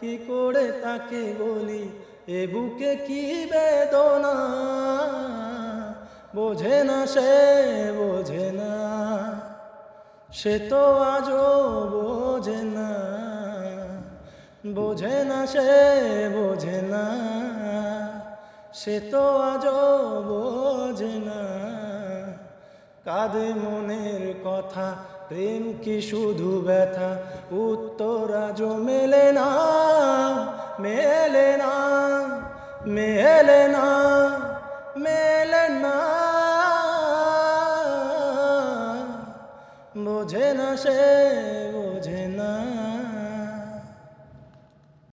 কি করে তাকে বলি? এ বুকে কি বেদনা? বোঝে না সে, বোঝে না। সে তো আজও বোঝে না। বোঝে না সে, বোঝে না। সে তো আজও বোঝে না। কাঁদে মনের কথা, প্রেম কি শুধু ব্যথা? উত্তর আজও মেলে না। মেলে না মেলে না মেলে না বোঝে না সে বোঝে না